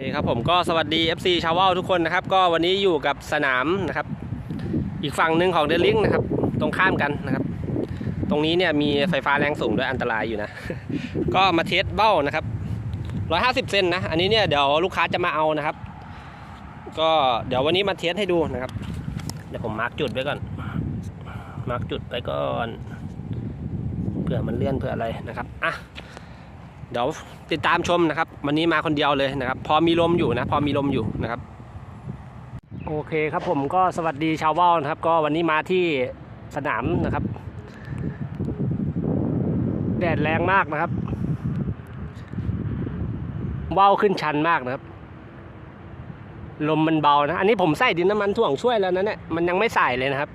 เคครับผมก็สวัสดี FC ชาวว่าวทุกคนนะครับ ก็วันนี้อยู่กับสนามนะครับ อีกฝั่งหนึ่งของเดลิงนะครับ ตรงข้ามกันนะครับ ตรงนี้เนี่ยมีไฟฟ้าแรงสูงด้วยอันตรายอยู่นะ ก็มาเทสเบ้านะครับ 150 เซนนะ อันนี้เนี่ยเดี๋ยวลูกค้าจะมาเอานะครับ ก็เดี๋ยววันนี้มาเทสให้ดูนะครับ เดี๋ยวผมมาร์กจุดไว้ก่อน มาร์กจุดไว้ก่อน เผื่อมันเลื่อนเผื่ออะไรนะครับ อะ เดี๋ยวติดตามชมนะครับ วันนี้มาคนเดียวเลยนะครับ พอมีลมอยู่นะ พอมีลมอยู่นะครับ โอเคครับผมก็สวัสดีชาวว่าวนะครับ ก็วันนี้มาที่สนามนะครับ แดดแรงมากนะครับว่าวขึ้นชันมากนะครับ ลมมันเบานะ อันนี้ผมใส่ดินน้ำมันถ่วงช่วยแล้วนะเนี่ยมันยังไม่ใส่เลยนะครับ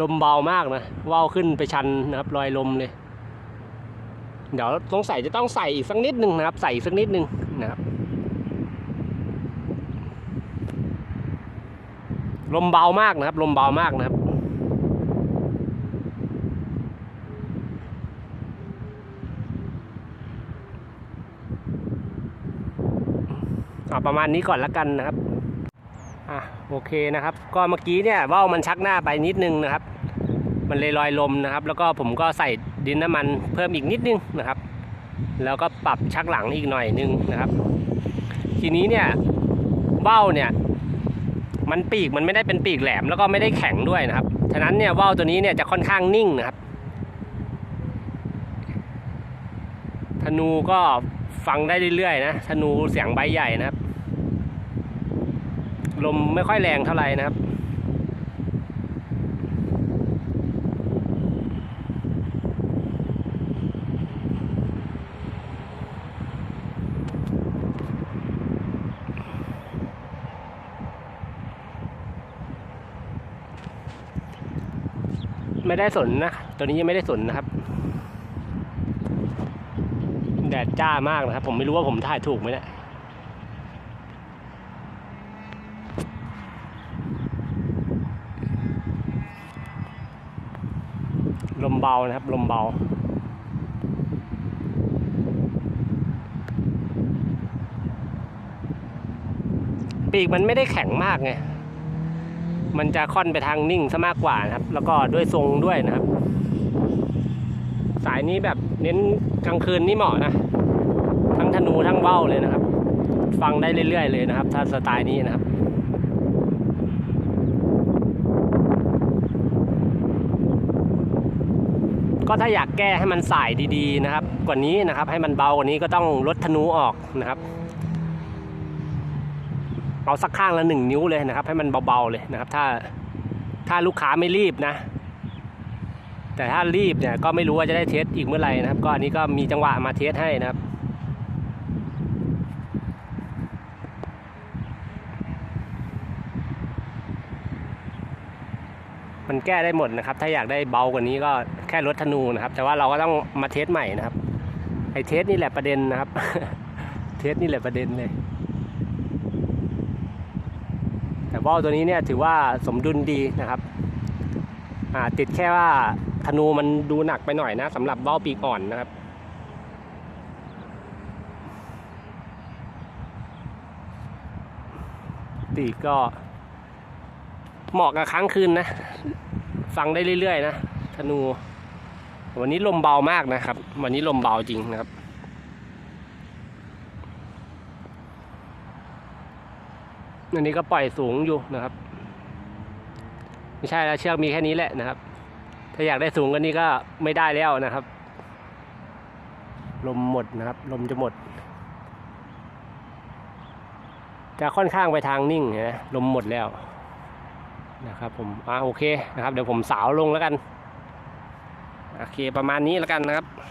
ลมเบามากนะว่าวขึ้นไปชันนะครับรอยลมเลย เดี๋ยวสงสัยจะต้องใส่อีกสักนิดหนึ่งนะครับ ใส่อีกสักนิดหนึ่งนะครับ ลมเบามากนะครับ ลมเบามากนะครับเอาประมาณนี้ก่อนละกันนะครับ อะโอเคนะครับ ก็เมื่อกี้เนี่ยว่าวมันชักหน้าไปนิดนึงนะครับ มันเลยลอยลมนะครับ แล้วก็ผมก็ใส่ดินน้ำมันเพิ่มอีกนิดนึงนะครับ แล้วก็ปรับชักหลังอีกหน่อยนึงนะครับ ทีนี้เนี่ยว่าวเนี่ยมันปีกมันไม่ได้เป็นปีกแหลมแล้วก็ไม่ได้แข็งด้วยนะครับ ฉะนั้นเนี่ยว่าวตัวนี้เนี่ยจะค่อนข้างนิ่งนะครับ ธนูก็ฟังได้เรื่อยๆนะ ธนูเสียงใบใหญ่นะครับ ลมไม่ค่อยแรงเท่าไหร่นะครับไม่ได้สนนะ ตัวนี้ยังไม่ได้สนนะครับ แดดจ้ามากนะครับ ผมไม่รู้ว่าผมถ่ายถูกไหมเนะี่ย ลมเบานะครับ ลมเบา ปีกมันไม่ได้แข็งมากไง มันจะค่อนไปทางนิ่งซะมากกว่านะครับ แล้วก็ด้วยทรงด้วยนะครับ สายนี้แบบเน้นกลางคืนนี่เหมาะนะ ทั้งธนูทั้งเบ้าเลยนะครับ ฟังได้เรื่อยๆเลยนะครับ ถ้าสไตล์นี้นะครับ ก็ถ้าอยากแก้ให้มันสายดีๆนะครับ กว่านี้นะครับ ให้มันเบากว่านี้ก็ต้องลดธนูออกนะครับเอาสักข้างละหนึ่งนิ้วเลยนะครับ ให้มันเบาๆเลยนะครับ ถ้าถ้าลูกค้าไม่รีบนะ แต่ถ้ารีบเนี่ยก็ไม่รู้ว่าจะได้เทสอีกเมื่อไหร่นะครับ ก็อันนี้ก็มีจังหวะมาเทสให้นะครับมันแก้ได้หมดนะครับ ถ้าอยากได้เบากว่านี้ก็ ค่ลดธนูนะครับ แต่ว่าเราก็ต้องมาเทสใหม่นะครับไอเทสนี่แหละประเด็นนะครับ เทสนี่แหละประเด็นเลยแต่ว่าวตัวนี้เนี่ยถือว่าสมดุลดีนะครับติดแค่ว่าธนูมันดูหนักไปหน่อยนะสำหรับว่าวปีกอ่อนนะครับปีกก็เหมาะกับค้างคืนนะ ฟังได้เรื่อยๆนะธนู วันนี้ลมเบามากนะครับ วันนี้ลมเบาจริงนะครับ อันนี้ก็ปล่อยสูงอยู่นะครับ ไม่ใช่แล้วเชือกมีแค่นี้แหละนะครับ ถ้าอยากได้สูงกว่านี้ก็ไม่ได้แล้วนะครับ ลมหมดนะครับ ลมจะหมด จะค่อนข้างไปทางนิ่งนะลมหมดแล้วนะครับผมอ่าโอเคนะครับ เดี๋ยวผมสาวลงแล้วกัน โอเคประมาณนี้แล้วกันนะครับ